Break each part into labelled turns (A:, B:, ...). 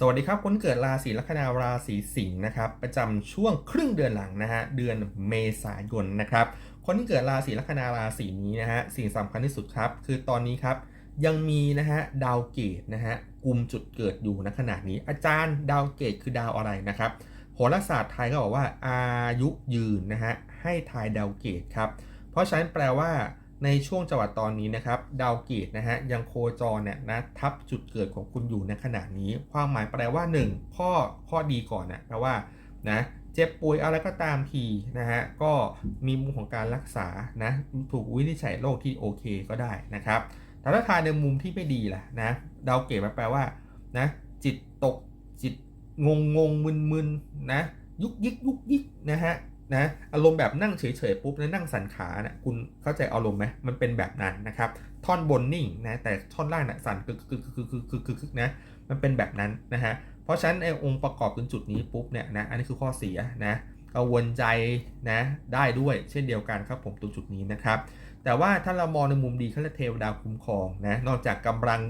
A: สวัสดีครับคนเกิดราศีลัคนาราศีสิงห์นะครับประจำช่วงครึ่งเดือนหลังนะฮะเดือนเมษายนนะครับคนที่เกิดราศีลัคนาราศีนี้นะฮะสิ่งสำคัญที่สุดครับ คือตอนนี้ครับยังมีนะฮะดาวเกตนะฮะกลุ่มจุดเกิดอยู่ณขณะนี้ อาจารย์ดาวเกตคือดาวอะไรนะครับโหราศาสตร์ไทยก็บอกว่าอายุยืนนะฮะให้ทายดาวเกตครับเพราะฉะนั้นแปลว่า ในช่วงจังหวะตอนนี้นะครับดาวเกตนะฮะยังโคจรเนี่ยนะทับจุดเกิดของคุณอยู่ในขณะนี้ ความหมายแปลว่า 1 ข้อข้อดีก่อนนะแปลว่านะเจ็บป่วยอะไรก็ตามทีนะฮะก็มีมุมของการรักษานะถูกวินิจฉัยโรคที่โอเคก็ได้นะครับแต่ถ้าทายในมุมที่ไม่ดีล่ะนะดาวเกตแปลว่านะจิตตกจิตงงงงมึนมึนนะยุกยิกยุกยิกนะฮะ นะอารมณ์แบบนั่งเฉยๆปุ๊บแล้วนั่งสันขาเนะคุณเข้าใจอารมณ์ไหมมันเป็นแบบนั้นนะครับ ท่อนบนนิ่งนะแต่ท่อนล่างนะสั่นกึกกึกกึกกึกกึกกึกนะมันเป็นแบบนั้นนะฮะเพราะฉะนั้นไอ้องค์ประกอบเป็นจุดนี้ปุ๊บเนี่ยนะอันนี้คือข้อเสียนะกังวลใจนะได้ด้วยเช่นเดียวกันครับผมตรงจุดนี้นะครับ แต่ว่าถ้าเรามองในมุมดีเขาเรียกเทวดาคุ้มครองนะนอกจากกำลัง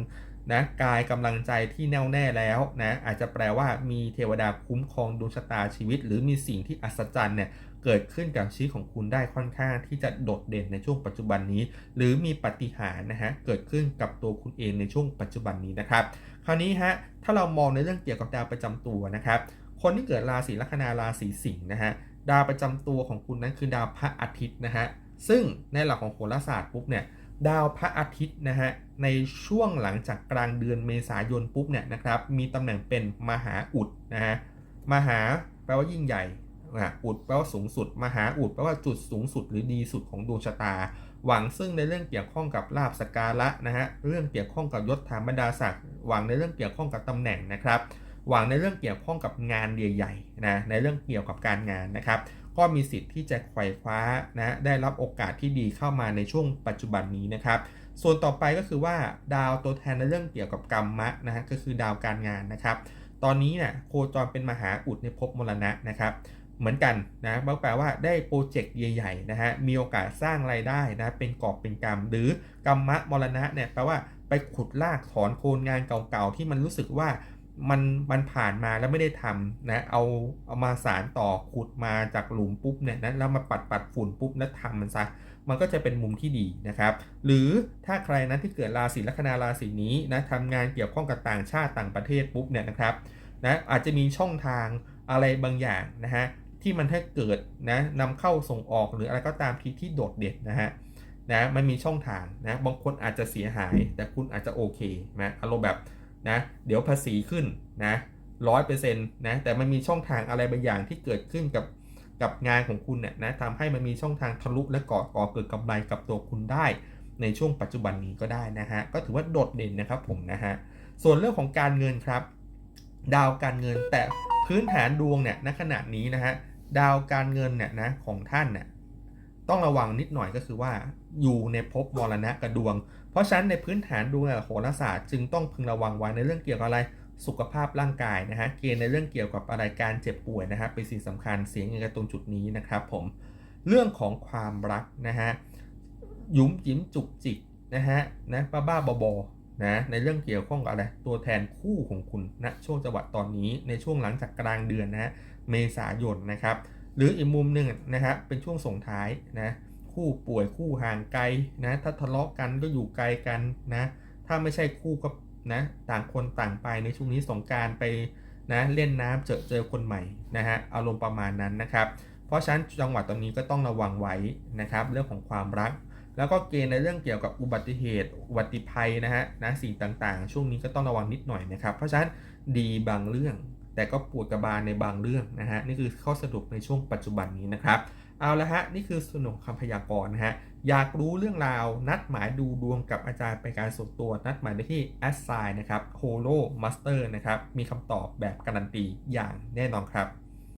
A: นะกายกำลังใจที่แน่วแน่แล้วนะอาจจะแปลว่ามีเทวดาคุ้มครองดวงชะตาชีวิต หรือมีสิ่งที่อัศจรรย์เนี่ยเกิดขึ้นกับชีวิตของคุณได้ค่อนข้างที่จะโดดเด่นในช่วงปัจจุบันนี้ หรือมีปาฏิหารย์นะฮะเกิดขึ้นกับตัวคุณเองในช่วงปัจจุบันนี้นะครับ คราวนี้ฮะถ้าเรามองในเรื่องเกี่ยวกับดาวประจำตัวนะครับ คนที่เกิดราศีลัคนาราศีสิงห์นะฮะดาวประจำตัวของคุณนั้นคือดาวพระอาทิตย์นะฮะซึ่งในหลักของโหราศาสตร์ปุ๊บเนี่ย ดาวพระอาทิตย์นะฮะในช่วงหลังจากกลางเดือนเมษายนปุ๊บเนี่ยนะครับมีตำแหน่งเป็นมหาอุดนะฮะมหาแปลว่ายิ่งใหญ่อะอุดแปลว่าสูงสุด มหาอุดแปลว่าจุดสูงสุดหรือดีสุดของดวงชะตา หวังซึ่งในเรื่องเกี่ยวข้องกับลาบสการะนะฮะเรื่องเกี่ยวข้องกับยศถาบรรดาศักดิ์หวังในเรื่องเกี่ยวข้องกับตำแหน่งนะครับหวังในเรื่องเกี่ยวข้องกับงานใหญ่ๆนะในเรื่องเกี่ยวกับการงานนะครับ ก็มีสิทธิ์ที่จะไขว่คว้านะได้รับโอกาสที่ดีเข้ามาในช่วงปัจจุบันนี้นะครับ ส่วนต่อไปก็คือว่าดาวตัวแทนในเรื่องเกี่ยวกับกรรมะนะฮะก็คือดาวการงานนะครับ ตอนนี้เนี่ยโคจรเป็นมหาอุดในภพมรณะนะครับเหมือนกันนะแปลว่าได้โปรเจกต์ใหญ่ๆนะฮะมีโอกาสสร้างรายได้นะเป็นกอบเป็นกำหรือกรรมะมรณะเนี่ยแปลว่าไปขุดลากถอนโคนงานเก่าๆที่มันรู้สึกว่า มันมันผ่านมาแล้วไม่ได้ทำนะเอาเอามาสารต่อขุดมาจากหลุมปุ๊บเนี่ยนะแล้วมาปัดปัดฝุ่นปุ๊บแล้วทำมันซะมันก็จะเป็นมุมที่ดีนะครับ หรือถ้าใครนะที่เกิดราศีลัคนาราศีนี้นะทำงานเกี่ยวข้องกับต่างชาติต่างประเทศปุ๊บเนี่ยนะครับนะอาจจะมีช่องทางอะไรบางอย่างนะฮะที่มันให้เกิดนะนำเข้าส่งออกหรืออะไรก็ตามที่ที่โดดเด่นนะฮะนะมันมีช่องทางนะบางคนอาจจะเสียหาย แต่คุณอาจจะโอเคนะอารมณ์แบบ นะเดี๋ยวภาษีขึ้นนะร้อยเปอร์เซ็นต์นะแต่มันมีช่องทางอะไรบางอย่างที่เกิดขึ้นกับกับงานของคุณเนี่ยนะทำให้มันมีช่องทางทะลุและก่อก่อเกิดกำไรกับตัวคุณได้ในช่วงปัจจุบันนี้ก็ได้นะฮะก็ถือว่าโดดเด่นนะครับผมนะฮะส่วนเรื่องของการเงินครับ ดาวการเงินแต่พื้นฐานดวงเนี่ยณขณะนี้นะฮะดาวการเงินเนี่ยนะของท่านเนี่ย ต้องระวังนิดหน่อยก็คือว่าอยู่ในภพมรณะกับดวง เพราะฉะนั้นในพื้นฐานดวงโหราศาสตร์จึงต้องพึงระวังไว้ในเรื่องเกี่ยวกับอะไรสุขภาพร่างกายนะฮะเกณฑ์ในเรื่องเกี่ยวกับอะไรการเจ็บป่วยนะฮะเป็นสิ่งสำคัญเสียงเงินกันตรงจุดนี้นะครับผมเรื่องของความรักนะฮะยุมจิ้มจุกจิกนะฮะนะบ้าบ้าๆบอนะในเรื่องเกี่ยวข้องกับอะไรตัวแทนคู่ของคุณณนะช่วงจังหวะตอนนี้ในช่วงหลังจากกลางเดือนนะฮะเมษายนนะครับ หรืออีกมุมหนึ่งนะครับ เป็นช่วงส่งท้ายนะ คู่ป่วยคู่ห่างไกลนะ ถ้าทะเลาะกันก็อยู่ไกลกันนะ ถ้าไม่ใช่คู่ก็นะต่างคนต่างไปในช่วงนี้สงการไปนะเล่นน้ำเจอเจอคนใหม่นะฮะอารมณ์ประมาณนั้นนะครับ เพราะฉะนั้นจังหวะตอนนี้ก็ต้องระวังไว้นะครับ เรื่องของความรัก แล้วก็เกณฑ์ในเรื่องเกี่ยวกับอุบัติเหตุ อุบัติภัยนะฮะนะสิ่งต่างๆ ช่วงนี้ก็ต้องระวังนิดหน่อยนะครับ เพราะฉะนั้นดีบางเรื่อง แต่ก็ปวดกระบาลในบางเรื่องนะฮะนี่คือข้อสรุปในช่วงปัจจุบันนี้นะครับเอาละฮะนี่คือสนุกคำพยากรณ์นะฮะอยากรู้เรื่องราวนัดหมายดูดวงกับอาจารย์ไปนการส่วนตัวนัดหมายได้ที่ a s s i g n นะครับ Holo Master นะครับมีคำตอบแบบการันตีอย่างแน่นอนครับ